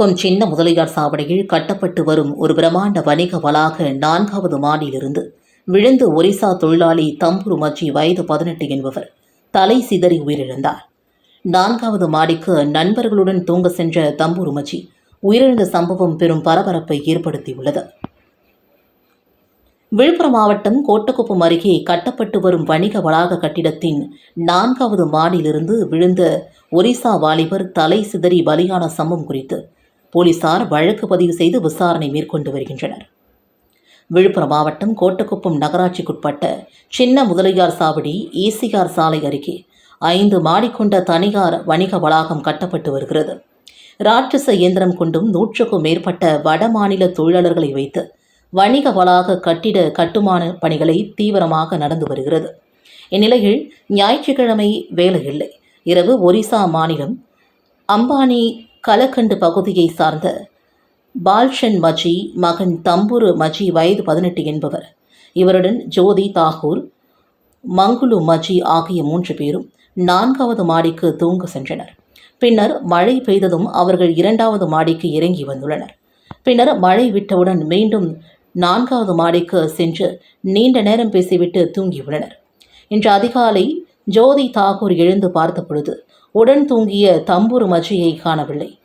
குப்பம் சின்ன முதலியார் சாவடியில் கட்டப்பட்டு வரும் ஒரு பிரம்மாண்ட வணிக வளாக நான்காவது மாடியிலிருந்து விழுந்து ஒரிசா தொழிலாளி தம்புரு மச்சி வயது பதினெட்டு என்பவர் தலை சிதறி உயிரிழந்தார். நான்காவது மாடிக்கு நண்பர்களுடன் தூங்க சென்ற தம்பூரு மச்சி உயிரிழந்த சம்பவம் பெரும் பரபரப்பை ஏற்படுத்தியுள்ளது. விழுப்புரம் மாவட்டம் கோட்டக்குப்பம் அருகே கட்டப்பட்டு வரும் வணிக வளாக கட்டிடத்தின் நான்காவது மாடியிலிருந்து விழுந்த ஒரிசா வாலிபர் தலை சிதறி பலியான சம்பவம் குறித்து போலீசார் வழக்கு பதிவு செய்து விசாரணை மேற்கொண்டு வருகின்றனர். விழுப்புரம் மாவட்டம் கோட்டக்குப்பம் நகராட்சிக்குட்பட்ட சின்ன முதலியார் சாவடி ஈசிஆர் சாலை அருகே ஐந்து மாடி கொண்ட தனியார் வணிக வளாகம் கட்டப்பட்டு வருகிறது. ராட்சச இயந்திரம் கொண்டும் நூற்றுக்கும் மேற்பட்ட வடமாநில தொழிலாளர்களை வைத்து வணிக வளாக கட்டிட கட்டுமான பணிகளை தீவிரமாக நடந்து வருகிறது. இந்நிலையில் ஞாயிற்றுக்கிழமை வேலை இல்லை இரவு ஒரிசா மாநிலம் அம்பானி கலக்கண்டு பகுதியை சார்ந்த பால்ஷன் மஜி மகன் தம்புரு மஜி வயது பதினெட்டு என்பவர். இவருடன் ஜோதி தாகூர் மங்குலு மஜி ஆகிய மூன்று பேரும் நான்காவது மாடிக்கு தூங்க சென்றனர். பின்னர் மழை பெய்ததும் அவர்கள் இரண்டாவது மாடிக்கு இறங்கி வந்துள்ளனர். பின்னர் மழை விட்டவுடன் மீண்டும் நான்காவது மாடிக்கு சென்று நீண்ட நேரம் பேசிவிட்டு தூங்கியுள்ளனர். இன்று அதிகாலை ஜோதி தாகூர் எழுந்து பார்த்தபொழுது உடன் தூங்கிய தம்பூர் மஜியை காணவில்லை.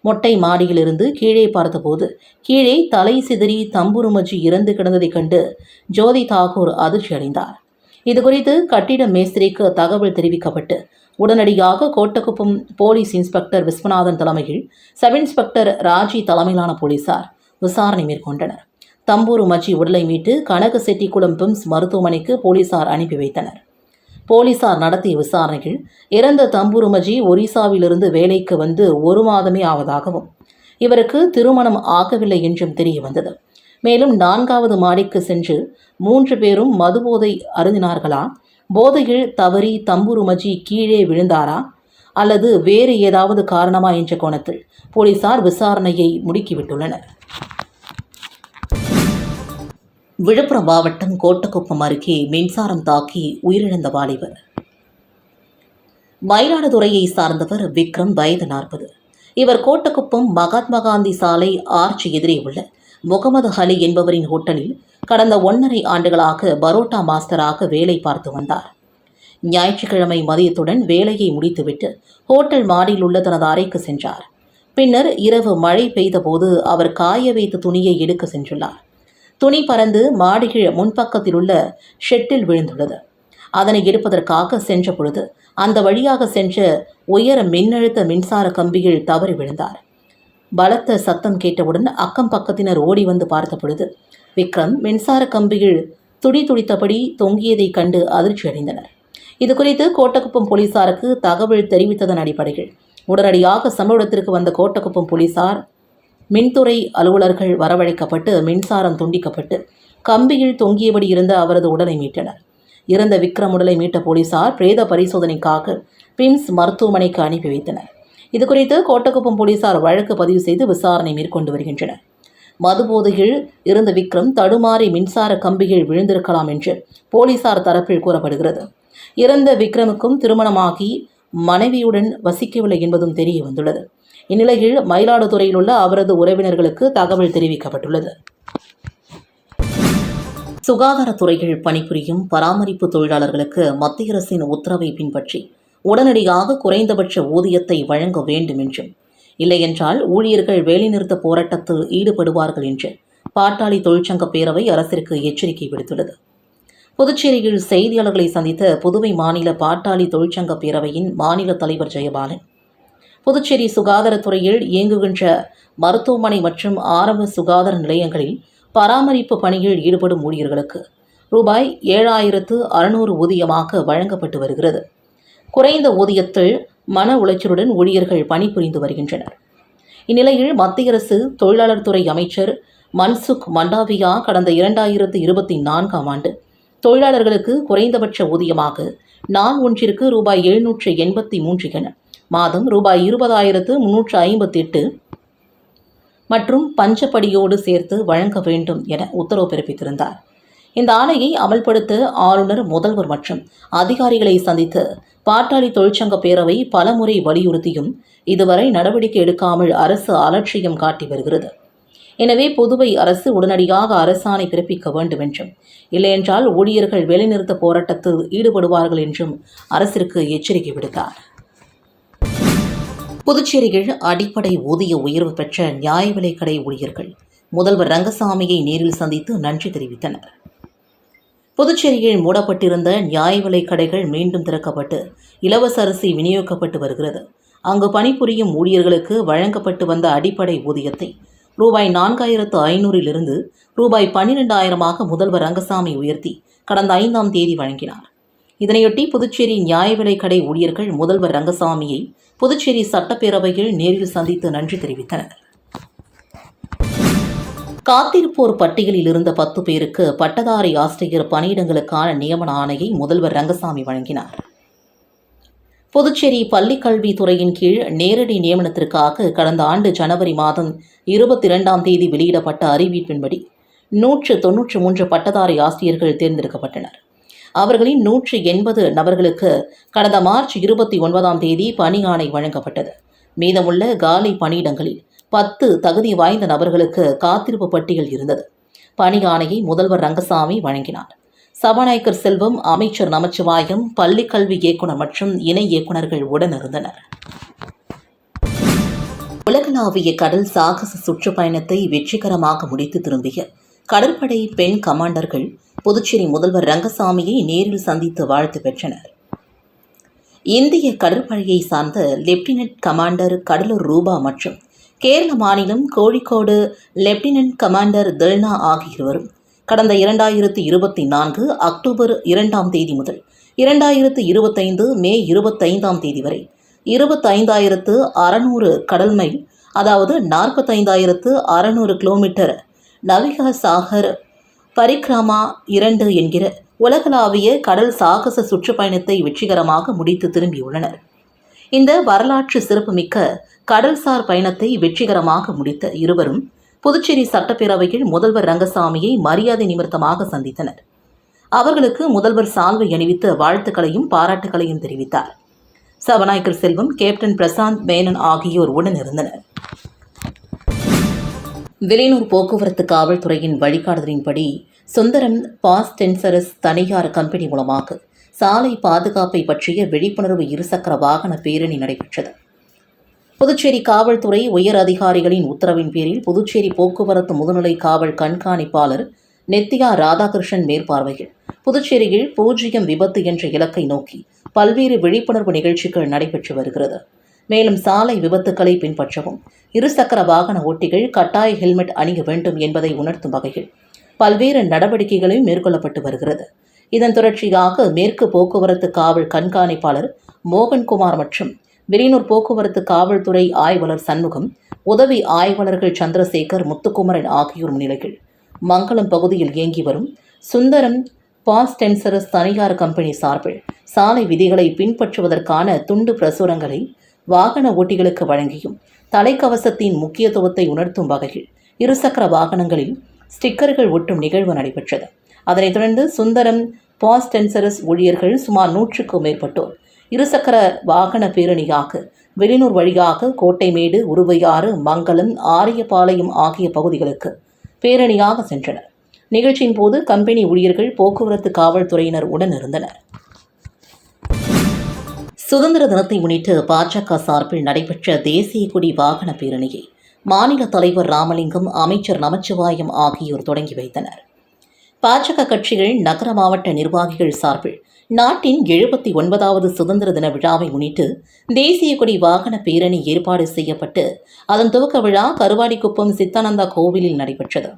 மொட்டை மாடியிலிருந்து கீழே பார்த்தபோது கீழே தலை சிதறி தம்புரு மஜி இறந்து கிடந்ததைக் கண்டு ஜோதி தாகூர் அதிர்ச்சி அடைந்தார். இதுகுறித்து கட்டிட மேஸ்திரிக்கு தகவல் தெரிவிக்கப்பட்டு உடனடியாக கோட்டக்குப்பம் போலீஸ் இன்ஸ்பெக்டர் விஸ்வநாதன் தலைமையில் சப் இன்ஸ்பெக்டர் ராஜி தலைமையிலான போலீசார் விசாரணை மேற்கொண்டனர். தம்பூர் மச்சி உடலை மீட்டு கனகசெட்டிக்குளம் பிம்ஸ் மருத்துவமனைக்கு போலீசார் அனுப்பி வைத்தனர். போலீசார் நடத்திய விசாரணையில் இறந்த தம்புருமஜி ஒரிசாவிலிருந்து வேலைக்கு வந்து ஒரு மாதமே ஆவதாகவும் இவருக்கு திருமணம் ஆகவில்லை என்றும் தெரிய வந்தது மேலும் நான்காவது மாடிக்கு சென்று மூன்று பேரும் மதுபோதை அருந்தினார்களா? போதையில் தவறி தம்புருமஜி கீழே விழுந்தாரா? அல்லது வேறு ஏதாவது காரணமா என்ற கோணத்தில் போலீசார் விசாரணையை முடுக்கிவிட்டுள்ளனர். விழுப்புரம் மாவட்டம் கோட்டக்குப்பம் அருகே மின்சாரம் தாக்கி உயிரிழந்த வாலிபர் மயிலாடுதுறையை சார்ந்தவர் விக்ரம் வயது நாற்பது. இவர் கோட்டக்குப்பம் மகாத்மா காந்தி சாலை ஆர்ச் எதிரே உள்ள முகமது அலி என்பவரின் ஹோட்டலில் கடந்த ஒன்றரை ஆண்டுகளாக பரோட்டா மாஸ்டராக வேலை பார்த்து வந்தார். ஞாயிற்றுக்கிழமை மதியத்துடன் வேலையை முடித்துவிட்டு ஹோட்டல் மாடியில் உள்ள தனது அறைக்கு சென்றார். பின்னர் இரவு மழை பெய்தபோது அவர் காய வைத்த துணியை எடுக்க சென்றுள்ளார். துணி பறந்து மாடிகீழ் முன்பக்கத்தில் உள்ள ஷெட்டில் விழுந்துள்ளது. அதனை எடுப்பதற்காக சென்ற பொழுது அந்த வழியாக சென்ற உயர மின்னழுத்த மின்சார கம்பியில் தவறி விழுந்தார். பலத்த சத்தம் கேட்டவுடன் அக்கம் பக்கத்தினர் ஓடி வந்து பார்த்த பொழுது விக்ரம் மின்சார கம்பியில் துடி துடித்தபடி தொங்கியதைக் கண்டு அதிர்ச்சி அடைந்தனர். இதுகுறித்து கோட்டக்குப்பம் போலீசாருக்கு தகவல் தெரிவித்ததன் அடிப்படையில் உடனடியாக சம்பவத்திற்கு வந்த கோட்டக்குப்பம் போலீசார் மின்துறை அலுவலர்கள் வரவழைக்கப்பட்டு மின்சாரம் துண்டிக்கப்பட்டு கம்பியில் தொங்கியபடி இருந்த அவரது உடலை மீட்டனர். இறந்த விக்ரம் உடலை மீட்ட போலீசார் பிரேத பரிசோதனைக்காக பிம்ஸ் மருத்துவமனைக்கு அனுப்பி வைத்தனர். இதுகுறித்து கோட்டக்குப்பம் போலீசார் வழக்கு பதிவு செய்து விசாரணை மேற்கொண்டு வருகின்றனர். மதுபோதையில் இருந்த விக்ரம் தடுமாறி மின்சார கம்பியில் விழுந்திருக்கலாம் என்று போலீசார் தரப்பில் கூறப்படுகிறது. இறந்த விக்ரமுக்கும் திருமணமாகி மனைவியுடன் வசிக்கவில்லை என்பதும் தெரிய வந்துள்ளது. இந்நிலையில் மயிலாடுதுறையில் உள்ள அவரது உறவினர்களுக்கு தகவல் தெரிவிக்கப்பட்டுள்ளது. சுகாதாரத்துறையில் பணிபுரியும் பராமரிப்பு தொழிலாளர்களுக்கு மத்திய அரசின் உத்தரவை பின்பற்றி உடனடியாக குறைந்தபட்ச ஊதியத்தை வழங்க வேண்டும் என்றும் இல்லையென்றால் ஊழியர்கள் வேலைநிறுத்த போராட்டத்தில் ஈடுபடுவார்கள் என்று பாட்டாளி தொழிற்சங்க பேரவை அரசிற்கு எச்சரிக்கை விடுத்துள்ளது. புதுச்சேரியில் செய்தியாளர்களை சந்தித்த புதுவை மாநில பாட்டாளி தொழிற்சங்க பேரவையின் மாநில தலைவர் ஜெயபாலன் புதுச்சேரி சுகாதாரத்துறையில் இயங்குகின்ற மருத்துவமனை மற்றும் ஆரம்ப சுகாதார நிலையங்களில் பராமரிப்பு பணியில் ஈடுபடும் ஊழியர்களுக்கு ரூபாய் ஏழாயிரத்து அறுநூறு ஊதியமாக வழங்கப்பட்டு வருகிறது. குறைந்த ஊதியத்தில் மன உளைச்சலுடன் ஊழியர்கள் பணிபுரிந்து வருகின்றனர். இந்நிலையில் மத்திய அரசு தொழிலாளர் துறை அமைச்சர் மன்சுக் மண்டாவியா கடந்த இரண்டாயிரத்து இருபத்தி நான்காம் ஆண்டு தொழிலாளர்களுக்கு குறைந்தபட்ச ஊதியமாக நாள் ஒன்றிற்கு ரூபாய் எழுநூற்று எண்பத்தி மூன்று என மாதம் ரூபாய் இருபதாயிரத்து முன்னூற்று ஐம்பத்தி எட்டு மற்றும் பஞ்சப்படியோடு சேர்த்து வழங்க வேண்டும் என உத்தரவு பிறப்பித்திருந்தார். இந்த ஆணையை அமல்படுத்த ஆளுநர் முதல்வர் மற்றும் அதிகாரிகளை சந்தித்து பாட்டாளி தொழிற்சங்க பேரவை பலமுறை வலியுறுத்தியும் இதுவரை நடவடிக்கை எடுக்காமல் அரசு அலட்சியம் காட்டி வருகிறது. எனவே புதுவை அரசு உடனடியாக அரசாணை பிறப்பிக்க வேண்டும் என்றும் இல்லையென்றால் ஊழியர்கள் வேலைநிறுத்த போராட்டத்தில் ஈடுபடுவார்கள் என்றும் அரசிற்கு எச்சரிக்கை விடுத்தார். புதுச்சேரியில் அடிப்படை ஊதிய உயர்வு பெற்ற நியாய விலைக் கடை ஊழியர்கள் முதல்வர் ரங்கசாமியை நேரில் சந்தித்து நன்றி தெரிவித்தனர். புதுச்சேரியில் மூடப்பட்டிருந்த நியாய விலைக் கடைகள் மீண்டும் திறக்கப்பட்டு இலவச அரிசி விநியோகிக்கப்பட்டு வருகிறது. அங்கு பணிபுரியும் ஊழியர்களுக்கு வழங்கப்பட்டு வந்த அடிப்படை ஊதியத்தை ரூபாய் நான்காயிரத்து ஐநூறிலிருந்து ரூபாய் பன்னிரெண்டாயிரமாக முதல்வர் ரங்கசாமி உயர்த்தி கடந்த ஐந்தாம் தேதி வழங்கினார். இதனையொட்டி புதுச்சேரி நியாய விலைக் கடை ஊழியர்கள் முதல்வர் ரங்கசாமியை புதுச்சேரி சட்டப்பேரவையில் நேரில் சந்தித்து நன்றி தெரிவித்தனர். காத்திருப்போர் பட்டியலில் இருந்த பத்து பேருக்கு பட்டதாரி ஆசிரியர் பணியிடங்களுக்கான நியமன ஆணையை முதல்வர் ரங்கசாமி வழங்கினார். புதுச்சேரி பள்ளிக்கல்வித்துறையின் கீழ் நேரடி நியமனத்திற்காக கடந்த ஆண்டு ஜனவரி மாதம் இருபத்தி இரண்டாம் தேதி வெளியிடப்பட்ட அறிவிப்பின்படி நூற்று தொன்னூற்று மூன்று பட்டதாரி ஆசிரியர்கள் தேர்ந்தெடுக்கப்பட்டனர். அவர்களின் நூற்றி எண்பது நபர்களுக்கு கடந்த மார்ச் இருபத்தி ஒன்பதாம் தேதி பணி ஆணை வழங்கப்பட்டது. மீதமுள்ள காலி பணியிடங்களில் பத்து தகுதி வாய்ந்த நபர்களுக்கு காத்திருப்பு பட்டியல் இருந்தது. பணி ஆணையை முதல்வர் ரங்கசாமி வழங்கினார். சபாநாயகர் செல்வம் அமைச்சர் நமச்சிவாயம் பள்ளிக்கல்வி இயக்குனர் மற்றும் இணை இயக்குநர்கள் உடனிருந்தனர் உலகளாவிய கடல் சாகச சுற்றுப்பயணத்தை வெற்றிகரமாக முடித்து திரும்பிய கடற்படை பெண் கமாண்டர்கள் புதுச்சேரி முதல்வர் ரங்கசாமியை நேரில் சந்தித்து வாழ்த்து பெற்றனர். இந்திய கடற்படையை சார்ந்த லெப்டினன்ட் கமாண்டர் கடலூர் ரூபா மற்றும் கேரள மாநிலம் கோழிக்கோடு லெப்டினன்ட் கமாண்டர் தில்னா ஆகியோரும் கடந்த இரண்டாயிரத்து இருபத்தி நான்கு அக்டோபர் இரண்டாம் தேதி முதல் இரண்டாயிரத்து இருபத்தைந்து மே இருபத்தைந்தாம் தேதி வரை இருபத்தைந்தாயிரத்து அறநூறு கடல் மைல் அதாவது நாற்பத்தைந்தாயிரத்து அறநூறு கிலோமீட்டர் நவிகா சாகர் பரிக்ரமா இரண்டு என்கிற உலகளாவிய கடல் சாகச சுற்றுப்பயணத்தை வெற்றிகரமாக முடித்து திரும்பியுள்ளனர். இந்த வரலாற்று சிறப்புமிக்க கடல்சார் பயணத்தை வெற்றிகரமாக முடித்த இருவரும் புதுச்சேரி சட்டப்பேரவையில் முதல்வர் ரங்கசாமியை மரியாதை நிமித்தமாக சந்தித்தனர். அவர்களுக்கு முதல்வர் சால்வை அணிவித்து வாழ்த்துக்களையும் பாராட்டுகளையும் தெரிவித்தார். சபாநாயகர் செல்வம் கேப்டன் பிரசாந்த் மேனன் ஆகியோர் உடனிருந்தனர். வெளியூர் போக்குவரத்து காவல்துறையின் வழிகாட்டுதலின்படி சுந்தரம் பாஸ் டென்சரஸ் தனியார் கம்பெனி மூலமாக சாலை பாதுகாப்பை பற்றிய விழிப்புணர்வு இருசக்கர வாகன பேரணி நடைபெற்றது. புதுச்சேரி காவல்துறை உயர் அதிகாரிகளின் உத்தரவின் பேரில் புதுச்சேரி போக்குவரத்து முதுநிலை காவல் கண்காணிப்பாளர் நெத்தியா ராதாகிருஷ்ணன் மேற்பார்வையில் புதுச்சேரியில் பூஜ்ஜியம் விபத்து என்ற இலக்கை நோக்கி பல்வேறு விழிப்புணர்வு நிகழ்ச்சிகள் நடைபெற்று வருகிறது. மேலும் சாலை விபத்துக்களை பின்பற்றவும் இருசக்கர வாகன ஓட்டிகள் கட்டாய ஹெல்மெட் அணிய வேண்டும் என்பதை உணர்த்தும் வகையில் பல்வேறு நடவடிக்கைகளையும் மேற்கொள்ளப்பட்டு வருகிறது. இதன் தொடர்ச்சியாக மேற்கு போக்குவரத்து காவல் கண்காணிப்பாளர் மோகன்குமார் மற்றும் வெளியூர் போக்குவரத்து காவல்துறை ஆய்வாளர் சண்முகம் உதவி ஆய்வாளர்கள் சந்திரசேகர் முத்துக்குமரன் ஆகியோர் முன்னிலையில் மங்களம் பகுதியில் இயங்கி வரும் சுந்தரம் பாஸ்டென்சரஸ் தனியார் கம்பெனி சார்பில் சாலை விதிகளை பின்பற்றுவதற்கான துண்டு பிரசுரங்களை வாகன ஓட்டிகளுக்கு வழங்கியும் தலைக்கவசத்தின் முக்கியத்துவத்தை உணர்த்தும் வகையில் இருசக்கர வாகனங்களில் ஸ்டிக்கர்கள் ஒட்டும் நிகழ்வு நடைபெற்றது. அதனைத் தொடர்ந்து சுந்தரம் பாஸ்டென்சரஸ் ஊழியர்கள் சுமார் நூற்றுக்கும் மேற்பட்டோர் இருசக்கர வாகன பேரணியாக வெளியூர் வழியாக கோட்டைமேடு உருவையாறு மங்கலம் ஆரியபாளையம் ஆகிய பகுதிகளுக்கு பேரணியாக சென்றனர். நிகழ்ச்சியின் போது கம்பெனி ஊழியர்கள் போக்குவரத்து காவல்துறையினர் உடன் இருந்தனர். சுதந்திர தினத்தை முன்னிட்டு பாஜக சார்பில் நடைபெற்ற தேசிய கொடி வாகன பேரணியை மாநில தலைவர் ராமலிங்கம் அமைச்சர் நமச்சிவாயம் ஆகியோர் தொடங்கி வைத்தனர். பாஜக கட்சிகள் நகர மாவட்ட நிர்வாகிகள் சார்பில் நாட்டின் எழுபத்தி ஒன்பதாவது சுதந்திர தின விழாவை முன்னிட்டு தேசிய கொடி வாகன பேரணி ஏற்பாடு செய்யப்பட்டு அதன் துவக்க விழா கருவாடிக்குப்பம் சித்தானந்தா கோவிலில் நடைபெற்றது.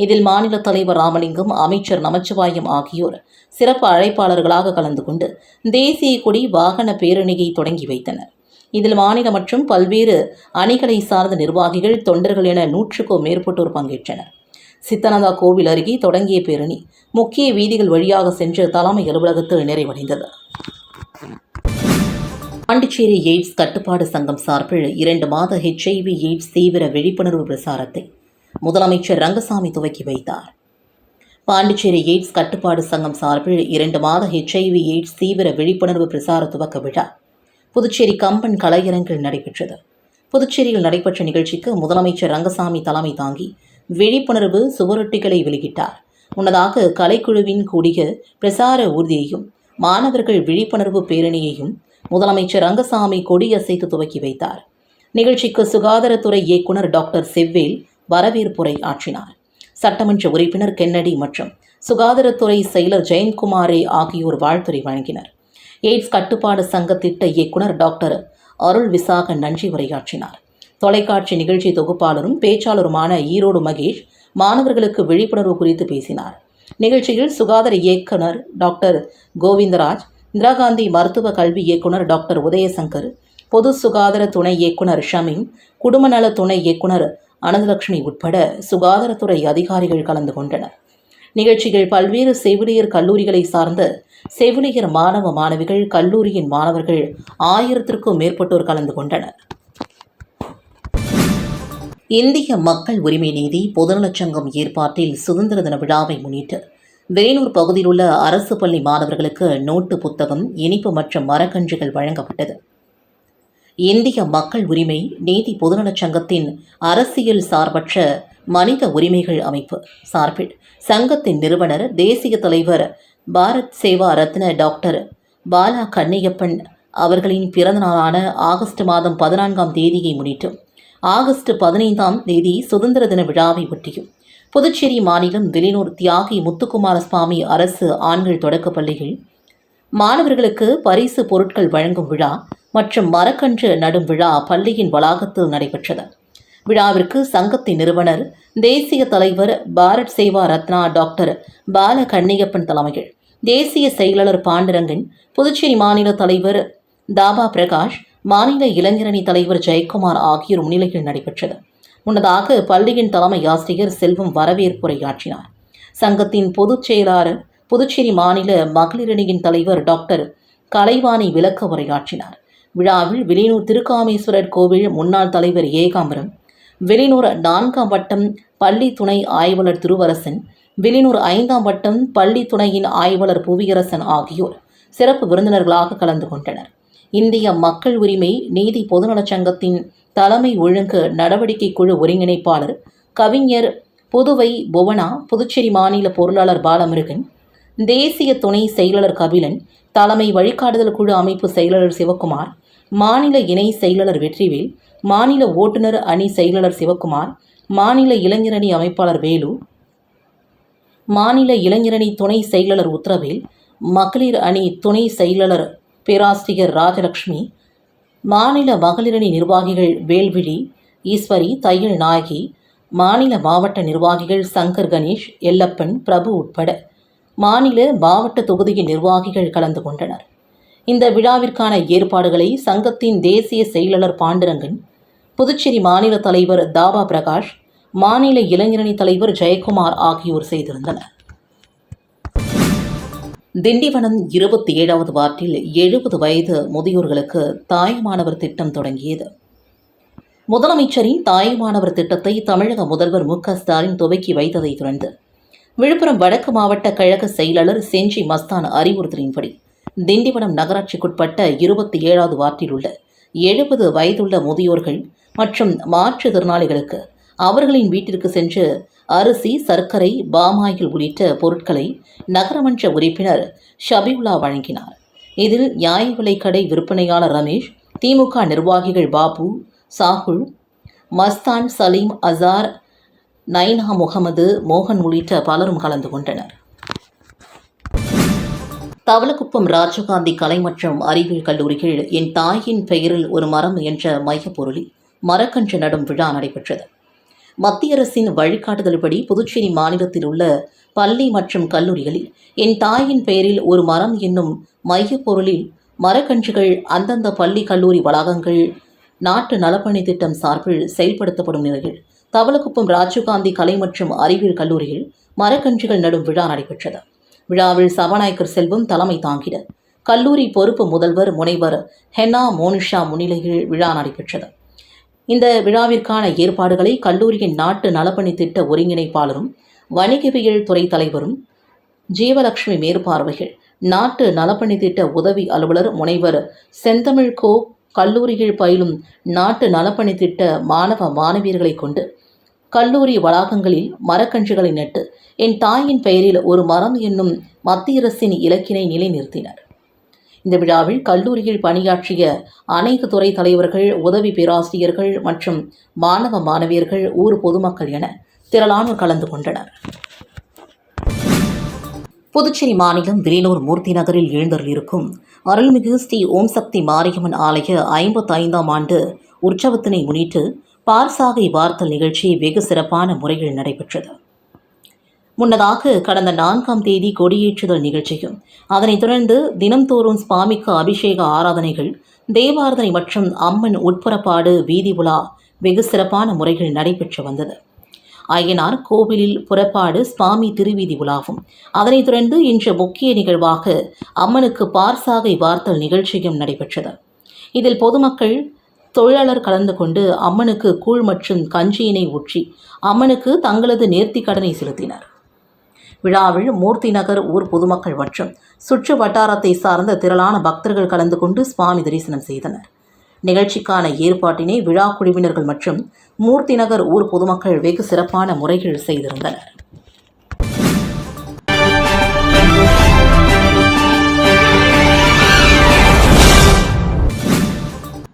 இதில் மாநில தலைவர் ராமலிங்கம் அமைச்சர் நமச்சிவாயம் ஆகியோர் சிறப்பு அழைப்பாளர்களாக கலந்து கொண்டு தேசிய கொடி வாகன பேரணியை தொடங்கி வைத்தனர். இதில் மாநில மற்றும் பல்வேறு அணிகளை சார்ந்த நிர்வாகிகள் தொண்டர்கள் என நூற்றுக்கும் மேற்பட்டோர் பங்கேற்றனர். சித்தனந்தா கோவில் அருகே தொடங்கிய பேரணி முக்கிய வீதிகள் வழியாக சென்று தலைமை அலுவலகத்தில் நிறைவடைந்தது. பாண்டிச்சேரி எய்ட்ஸ் கட்டுப்பாடு சங்கம் சார்பில் இரண்டு மாத ஹெச்ஐவி எய்ட்ஸ் தீவிர விழிப்புணர்வு பிரசாரத்தை முதலமைச்சர் ரங்கசாமி துவக்கி வைத்தார். பாண்டிச்சேரி எய்ட்ஸ் கட்டுப்பாடு சங்கம் சார்பில் இரண்டு மாத ஹெச்ஐவி எய்ட்ஸ் தீவிர விழிப்புணர்வு பிரசார துவக்க விழா புதுச்சேரி கம்பன் கலையரங்கில் நடைபெற்றது. புதுச்சேரியில் நடைபெற்ற நிகழ்ச்சிக்கு முதலமைச்சர் ரங்கசாமி தலைமை தாங்கி விழிப்புணர்வு சுவரொட்டிகளை வெளியிட்டார். முன்னதாக கலைக்குழுவின் கூடிய பிரசார ஊர்தியையும் மாணவர்கள் விழிப்புணர்வு பேரணியையும் முதலமைச்சர் ரங்கசாமி கொடியசைத்து துவக்கி வைத்தார். நிகழ்ச்சிக்கு சுகாதாரத்துறை இயக்குனர் டாக்டர் செவ்வேல் வரவேற்புரை ஆற்றினார். சட்டமன்ற உறுப்பினர் கென்னடி மற்றும் சுகாதாரத்துறை செயலர் ஜெயந்த்குமாரே ஆகியோர் வாழ்த்துரை வழங்கினர். எய்ட்ஸ் கட்டுப்பாடு சங்க திட்ட இயக்குனர் டாக்டர் அருள் விசாக நன்றி உரையாற்றினார். தொலைக்காட்சி நிகழ்ச்சி தொகுப்பாளரும் பேச்சாளருமான ஈரோடு மகேஷ் மாணவர்களுக்கு விழிப்புணர்வு குறித்து பேசினார். நிகழ்ச்சியில் சுகாதார இயக்குனர் டாக்டர் கோவிந்தராஜ் இந்திரா காந்தி மருத்துவ கல்வி இயக்குனர் டாக்டர் உதயசங்கர் பொது சுகாதார துணை இயக்குனர் ஷமீம் குடும்ப நல துணை இயக்குனர் அனந்தலட்சுமி உட்பட சுகாதாரத்துறை அதிகாரிகள் கலந்து கொண்டனர். நிகழ்ச்சியில் பல்வேறு செவிலியர் கல்லூரிகளை சார்ந்த செவிலியர் மாணவ மாணவிகள் கல்லூரியின் மாணவர்கள் ஆயிரத்திற்கும் மேற்பட்டோர் கலந்து கொண்டனர். இந்திய மக்கள் உரிமை நீதி பொதுநலச் சங்கம் ஏற்பாட்டில் சுதந்திர தின விழாவை முன்னிட்டு வேலூர் பகுதியில் உள்ள அரசு பள்ளி மாணவர்களுக்கு நோட்டு புத்தகம் இனிப்பு மற்றும் மரக்கன்றுகள் வழங்கப்பட்டது. இந்திய மக்கள் உரிமை நீதி பொதுநலச் சங்கத்தின் அரசியல் சார்பற்ற மனித உரிமைகள் அமைப்பு சார்பில் சங்கத்தின் நிறுவனர் தேசிய தலைவர் பாரத் சேவா ரத்ன டாக்டர் பாலா கண்ணையப்பன் அவர்களின் பிறந்த நாளான ஆகஸ்ட் மாதம் பதினான்காம் தேதியை முன்னிட்டு ஆகஸ்ட் பதினைந்தாம் தேதி சுதந்திர தின விழாவை ஒட்டியும் புதுச்சேரி மாநிலம் வெளியூர் தியாகி முத்துக்குமார சுவாமி அரசு ஆண்கள் தொடக்கப் பள்ளியில் மாணவர்களுக்கு பரிசு பொருட்கள் வழங்கும் விழா மற்றும் மரக்கன்று நடும் விழா பள்ளியின் வளாகத்தில் நடைபெற்றது. விழாவிற்கு சங்கத்தின் நிறுவனர் தேசிய தலைவர் பாரத் சேவா ரத்னா டாக்டர் பால கண்ணியப்பன் தலைமையில் தேசிய செயலாளர் பாண்டரங்கன் புதுச்சேரி மாநில தலைவர் தாபா பிரகாஷ் மாநில இளைஞரணி தலைவர் ஜெயக்குமார் ஆகியோர் முன்னிலையில் நடைபெற்றது. முன்னதாக பள்ளியின் தலைமை ஆசிரியர் செல்வம் வரவேற்புரையாற்றினார் சங்கத்தின் பொதுச் செயலாளர் புதுச்சேரி மாநில மகளிரணியின் தலைவர் டாக்டர் கலைவாணி விளக்க உரையாற்றினார். விழாவில் வெளியூர் திருக்காமேஸ்வரர் கோவில் முன்னாள் தலைவர் ஏகாம்பரம் வெளியூர் நான்காம் வட்டம் பள்ளி துணை ஆய்வாளர் திருவரசன் வெளியூர் ஐந்தாம் வட்டம் பள்ளி துணையின் ஆய்வாளர் புவியரசன் ஆகியோர் சிறப்பு விருந்தினர்களாக கலந்து கொண்டனர். இந்திய மக்கள் உரிமை நீதி பொதுநலச் சங்கத்தின் தலைமை ஒழுங்கு நடவடிக்கை குழு ஒருங்கிணைப்பாளர் கவிஞர் புதுவை புவனா புதுச்சேரி மாநில பொருளாளர் பாலமுருகன் தேசிய துணை செயலாளர் கபிலன் தலைமை வழிகாட்டுதல் குழு அமைப்பு செயலாளர் சிவக்குமார் மாநில இணை செயலாளர் வெற்றிவேல் மாநில ஓட்டுநர் அணி செயலாளர் சிவக்குமார் மாநில இளைஞரணி அமைப்பாளர் வேலு மாநில இளைஞரணி துணை செயலாளர் உத்தரவேல் மகளிர் அணி துணை செயலாளர் பேராசிரியர் ராஜலட்சுமி மாநில மகளிரணி நிர்வாகிகள் வேல்விழி ஈஸ்வரி தையல் நாயகி மாநில மாவட்ட நிர்வாகிகள் சங்கர் கணேஷ் எல்லப்பன் பிரபு உட்பட. மாநில மாவட்ட தொகுதியின் நிர்வாகிகள் கலந்து கொண்டனர். இந்த விழாவிற்கான ஏற்பாடுகளை சங்கத்தின் தேசிய செயலாளர் பாண்டுரங்கன் புதுச்சேரி மாநில தலைவர் தாபா பிரகாஷ் மாநில இளைஞரணி தலைவர் ஜெயக்குமார் ஆகியோர் செய்திருந்தனர். திண்டிவனம் இருபத்தி ஏழாவது வார்டில் எழுபது வயது முதியோர்களுக்கு தாய்மானவர் திட்டம் தொடங்கியது. முதலமைச்சரின் தாய்மானவர் திட்டத்தை தமிழக முதல்வர் மு க ஸ்டாலின் துவக்கி வைத்ததைத் தொடர்ந்து விழுப்புரம் வடக்கு மாவட்ட கழக செயலாளர் செஞ்சி மஸ்தான் அறிவுறுத்தலின்படி திண்டிவனம் நகராட்சிக்குட்பட்ட இருபத்தி ஏழாவது வார்டில் உள்ள எழுபது வயதுள்ள முதியோர்கள் மற்றும் மாற்றுத்திறனாளிகளுக்கு அவர்களின் வீட்டிற்கு சென்று அரிசி சர்க்கரை பாமாயில் உள்ளிட்ட பொருட்களை நகரமன்ற உறுப்பினர் ஷபிவுல்லா வழங்கினார். இதில் நியாய விலைக்கடை விற்பனையாளர் ரமேஷ் திமுக நிர்வாகிகள் பாபு சாகுல் மஸ்தான் சலீம் அசார் நைனா முகமது மோகன் உள்ளிட்ட பலரும் கலந்து கொண்டனர். தவளக்குப்பம் ராஜீவ்காந்தி கலை மற்றும் அறிவியல் கல்லூரியில் என் தாயின் பெயரில் ஒரு மரம் என்ற மையப்பொருளில் மரக்கன்று நடும் விழா நடைபெற்றது. மத்திய அரசின் வழிகாட்டுதல்படி புதுச்சேரி மாநிலத்தில் உள்ள பள்ளி மற்றும் கல்லூரிகளில் என் தாயின் பெயரில் ஒரு மரம் என்னும் மையப் பொருளில் மரக்கன்றுகள் அந்தந்த பள்ளி கல்லூரி வளாகங்கள் நாட்டு நலப்பணி திட்டம் சார்பில் செயல்படுத்தப்படும் நிலையில் தவளக்குப்பம் ராஜீவ்காந்தி கலை மற்றும் அறிவியல் கல்லூரியில் மரக்கன்றுகள் நடும் விழா நடைபெற்றது. விழாவில் சபாநாயகர் செல்வம் தலைமை தாங்கினர் கல்லூரி பொறுப்பு முதல்வர் முனைவர் ஹென்னா மோனிஷா முன்னிலையில் விழா நடைபெற்றது. இந்த விழாவிற்கான ஏற்பாடுகளை கல்லூரியின் நாட்டு நலப்பணி திட்ட ஒருங்கிணைப்பாளரும் வணிகவியல் துறை தலைவரும் ஜீவலட்சுமி மேற்பார்வைகள் நாட்டு நலப்பணி திட்ட உதவி அலுவலர் முனைவர் செந்தமிழ் கோ கல்லூரியில் பயிலும் நாட்டு நலப்பணி திட்ட மாணவ மாணவியர்களை கொண்டு கல்லூரி வளாகங்களில் மரக்கன்றுகளை நட்டு என் தாயின் பெயரில் ஒரு மரம் என்னும் மத்திய அரசின் இலக்கினை நிலைநிறுத்தினர். இந்த விழாவில் கல்லூரியில் பணியாற்றிய அனைத்து துறை தலைவர்கள் உதவி பேராசிரியர்கள் மற்றும் மாணவ மாணவியர்கள் ஊர் பொதுமக்கள் என திரளானோர் கலந்து கொண்டனர். புதுச்சேரி மாநிலம் வில்லியனூர் மூர்த்தி நகரில் எழுந்தருளிருக்கும் அருள்மிகு ஸ்ரீ ஓம் சக்தி மாரியம்மன் ஆலய ஐம்பத்தி ஐந்தாம் ஆண்டு உற்சவத்தினை முன்னிட்டு பார்சாகை வார்த்தல் நிகழ்ச்சி வெகு சிறப்பான முறையில் நடைபெற்றது. முன்னதாக கடந்த நான்காம் தேதி கொடியேற்றுதல் நிகழ்ச்சியும் அதனைத் தொடர்ந்து தினம்தோறும் சுவாமிக்கு அபிஷேக ஆராதனைகள் தேவாராதனை மற்றும் அம்மன் உட்புறப்பாடு வீதி உலா வெகு சிறப்பான முறையில் நடைபெற்று வந்தது. ஐயனார் கோவிலில் புறப்பாடு சுவாமி திருவீதி உலாவும். அதனைத் தொடர்ந்து இன்று முக்கிய நிகழ்வாக அம்மனுக்கு பார்சாகை வார்த்தல் நிகழ்ச்சியும் நடைபெற்றது. இதில் பொதுமக்கள் தொழிலாளர் கலந்து கொண்டு அம்மனுக்கு கூழ் மற்றும் கஞ்சியினை ஊற்றி அம்மனுக்கு தங்களது நேர்த்தி கடனை செலுத்தினர். விழாவில் மூர்த்தி நகர் ஊர் பொதுமக்கள் மற்றும் சுற்று வட்டாரத்தை சார்ந்த திரளான பக்தர்கள் கலந்து கொண்டு சுவாமி தரிசனம் செய்தனர். நிகழ்ச்சிக்கான ஏற்பாட்டினை விழா குழுவினர்கள் மற்றும் மூர்த்தி நகர் ஊர் பொதுமக்கள் வெகு சிறப்பான முறையில் செய்திருந்தனர்.